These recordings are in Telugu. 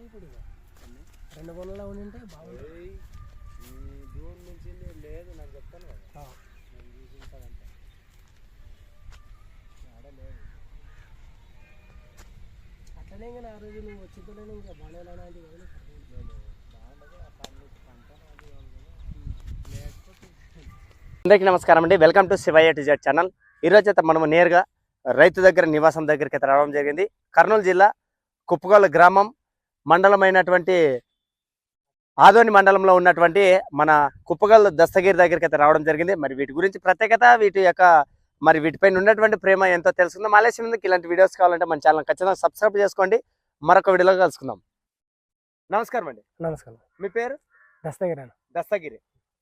ఇప్పుడు ఇక. రెండు బాగుంది నుంచి లేదు నాకు చెప్తాను కదా. ఆ. నేను చూసింటానంటే అట్లనే ఆ రోజు నువ్వు ఇంకా బాగానే అలాంటి అందరికీ నమస్కారం అండి. వెల్కమ్ టు శివయ్య టిజెట్ ఛానల్ ఈరోజు అయితే మనము నేరుగా రైతు దగ్గర నివాసం దగ్గరికి అయితే రావడం జరిగింది. కర్నూలు జిల్లా కుప్పగోల గ్రామం మండలమైనటువంటి ఆదోని మండలంలో ఉన్నటువంటి మన కుప్పగల్ దస్తగిరి దగ్గరికి అయితే రావడం జరిగింది. మరి వీటి గురించి ప్రత్యేకత వీటి యొక్క మరి వీటిపైన ఉన్నటువంటి ప్రేమ ఎంతో తెలుసుకుందాం. ఆలస్యం ముందుకు ఇలాంటి వీడియోస్ కావాలంటే మన ఛానల్ ఖచ్చితంగా సబ్స్క్రైబ్ చేసుకోండి. మరొక వీడియోలో కలుసుకుందాం. నమస్కారం అండి. నమస్కారం. మీ పేరు? దస్తగిరి అన్న. దస్తగిరి.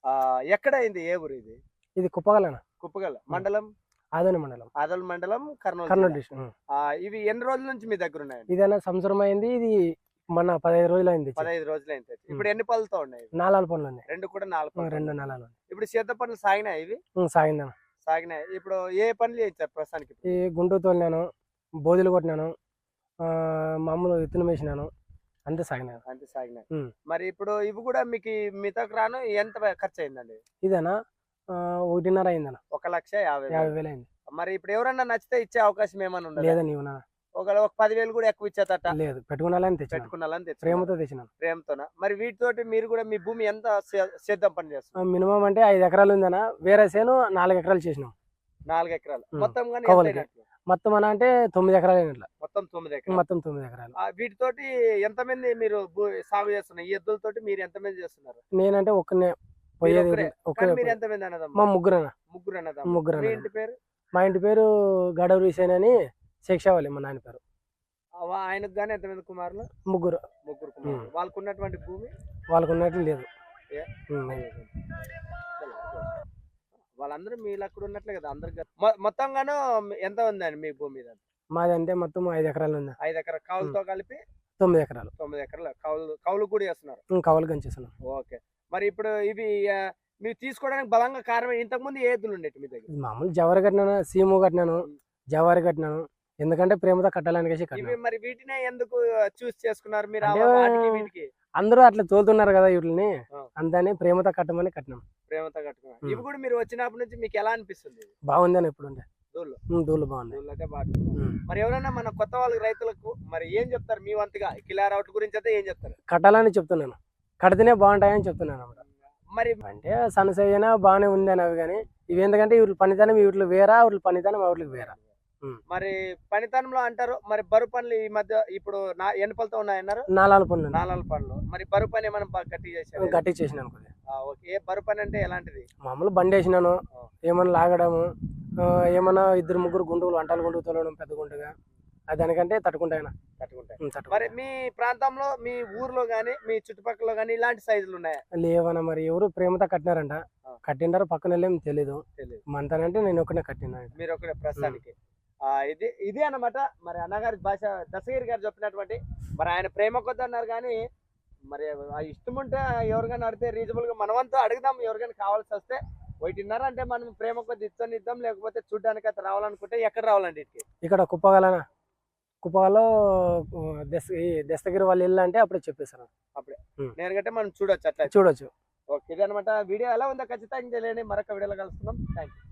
ఆ, ఎక్కడ అయింది ఏ ఊరు ఇది? ఇది కుప్పగలన కుప్పగల్ మండలం? ఆదోని మండలం. ఆదల్ మండలం కర్నూలు కర్నూలు. డిస్ట్రిక్ట్. ఆ, ఇవి ఎన్ని రోజుల నుంచి మీ దగ్గర ఉన్నాయండి? ఇదైనా సంవత్సరం అయింది. ఇది మన పదహైదు రోజులు అయింది పదహైదు రోజులు అయింది ఇప్పుడు ఎన్ని పళ్ళతో ఉన్నాయి? నాలాలు పనులు ఉన్నాయి. రెండు కూడా నాలుగు రెండు. నాలాలు ఇప్పుడు సిద్ధ పనులు సాగినాయి ఇవి? సాగిందన్న. సాగినాయి? ఇప్పుడు ఏ పనులు చేయించారు ప్రస్తుతానికి ఈ గుంటూరు తోలినాను బోధులు కొట్టినాను ఆ, మామూలు విత్తనం వేసినాను అంతే సాగినాను అంతే సాగినాయి. మరి ఇప్పుడు ఇవి కూడా మీకు మిగతాకు రాను ఎంత ఖర్చు అయిందండి ఇదేనా ఒకటిన్నర అయిందన్న. ఒక లక్ష యాభై యాభై వేలు. అయింది. మరి ఇప్పుడు ఎవరన్నా నచ్చితే ఇచ్చే అవకాశం ఏమైనా ఉండదు లేదా నీవు నా ఒక పదివేలు కూడా ఎక్కువ ఇచ్చేతట లేదు పెట్టుకున్నాలని తెచ్చిన. పెట్టుకున్నాలని తెచ్చు ప్రేమతో తెచ్చినాను ప్రేమతోన? మరి వీటితోటి మీరు కూడా మీ భూమి ఎంత సేద్యం పని చేస్తారు? మినిమం అంటే ఐదు ఎకరాలు ఉందన్న వేరే సేను నాలుగు ఎకరాలు చేసినాం. నాలుగు ఎకరాలు. మొత్తం కానీ? మొత్తం అన్న అంటే తొమ్మిది ఎకరాలు అయినట్ల. మొత్తం తొమ్మిది ఎకరాలు. మొత్తం తొమ్మిది ఎకరాలు. వీటితోటి ఎంతమంది మీరు సాగు చేస్తున్నారు? ఈ ఎద్దులతోటి మీరు ఎంతమంది చేస్తున్నారు? నేనంటే ఒక్కనే పోయేది మీరు. ఎంతమంది మా ముగ్గురు అన్న ముగ్గురు అన్నదమ్మా ముగ్గురు ఇంటి పేరు? మా ఇంటి పేరు గడవరి హుసేన్ అని శిక్షావళి మా నాన్న పేరు. ఆయనకు గానీ ఎంతమంది కుమారులు? ముగ్గురు. ముగ్గురు కుమారులు. వాళ్ళకు ఉన్నటువంటి భూమి? వాళ్ళకు ఉన్నట్లు లేదు. వాళ్ళందరూ మీ అక్కడ ఉన్నట్లే కదా అందరు మొ- మొత్తంగాను ఎంత ఉందండి మీ భూమి మీద? మాది అంటే మొత్తం ఐదు ఎకరాలు ఉంది. ఐదు ఎకరాల. కౌలుతో కలిపి? తొమ్మిది ఎకరాలు. తొమ్మిది ఎకరాలు. కౌలు కౌలు కూడా చేస్తున్నారు? ఉం, కవలు కంచేస్తున్నాం ఓకే. మరి ఇప్పుడు ఇవి మీరు తీసుకోవడానికి బలంగా కారణం ఇంతకు ముందు ఏ ఎద్దులు ఉండేవి మీ దగ్గర? మామూలు జవారి కట్టినాను సీము కట్టినాను జవారి కట్టినాను ఎందుకంటే ప్రేమతో కట్టాలని ఇవి కట్టినాను మరి వీటినే ఎందుకు చూస్ చేసుకున్నారు మీరు? ఆ అంటే వాటికి వీటికి? అందరూ అట్లా తోలుతున్నారు కదా వీటిని. ఆ. అంతని ప్రేమతో కట్టమని కట్టినాం. ప్రేమతో కట్టుకున్నారు. ఇవి కూడా మీరు వచ్చినప్పటి నుంచి మీకు ఎలా అనిపిస్తుంది? ఇది? బాగుంది అని ఎప్పుడు ఉండే. దూళ్ళు. ఉం, దూళ్ళు బాగుంది. బాగా. మరి ఎవరైనా మన కొత్త వాళ్ళకి రైతులకు మరి ఏం చెప్తారు మీ వంతుగా? కిలార్ అవుట్ గురించి అయితే ఏం చెప్తారు? కట్టాలని చెప్తున్నాను. కడితేనే బాగుంటాయని చెప్తున్నాను అన్నమాట. మరి అంటే సనసైనా బాగానే ఉంది అని అవి కానీ ఇవి ఎందుకంటే వీటి పనితనం వీటిలో వేరా వీటి పనితనం వీటికి వేరా. మరి పనితనంలో అంటారు మరి బరువు పనులు ఈ మధ్య ఇప్పుడు నా ఎన్ని పనులతో ఉన్నాయన్నారు? నాలాలు పనులు నాలుగు పనులు మరి బరువు పని ఏమైనా గట్టి చేశారు? గట్టి చేసిన అనుకోండి ఓకే. ఏ బరువు పని అంటే ఎలాంటిది? మామూలు బండి వేసినాను. ఆ. ఏమన్నా లాగడము ఆ, ఏమన్నా ఇద్దరు ముగ్గురు గుండుగులు వంటలు గుండు తోలడం పెద్ద గుండుగా. అది దానికంటే తట్టుకుంటాయన తట్టుకుంటాయి మరి మీ ప్రాంతంలో మీ ఊర్లో గానీ మీ చుట్టుపక్కల గానీ ఇలాంటి సైజులు ఉన్నాయా? లేవన మరి? ఎవరు ప్రేమతో కట్టినారంట. కట్టిండారో పక్కన వెళ్ళేం తెలీదు. మంతనంటే నేను ఒక్కనే కట్టినా మీరు ఒకటే ప్రస్తుతానికి. ఇది ఇది అన్నమాట. మరి అన్నగారి భాష దశగిరి గారు చెప్పినటువంటి మరి ఆయన ప్రేమ కొద్ది అన్నారు కానీ మరి ఆ ఇష్టం ఉంటే ఎవరికైనా అడితే రీజనబుల్గా మనమంతా అడుగుదాం ఎవరికైనా కావాల్సి వస్తే. ఒకటిన్నర అంటే మనం ప్రేమ కొద్ది ఇస్తాను ఇద్దాం లేకపోతే చూడడానికి అయితే రావాలనుకుంటే ఎక్కడ రావాలండి ఇటుకి ఇక్కడ కుప్పగలన? కుప్పగలో దశ ఈ దస్తగిరి వాళ్ళ ఇల్లు అంటే అప్పుడే చెప్పేశారు. నేనుకంటే మనం చూడొచ్చు అట్లా చూడొచ్చు. ఓకే ఇది అనమాట వీడియో ఎలా ఉందో ఖచ్చితంగా తెలియండి. మరొక వీడియోలో కలుసుకుందాం. Thank you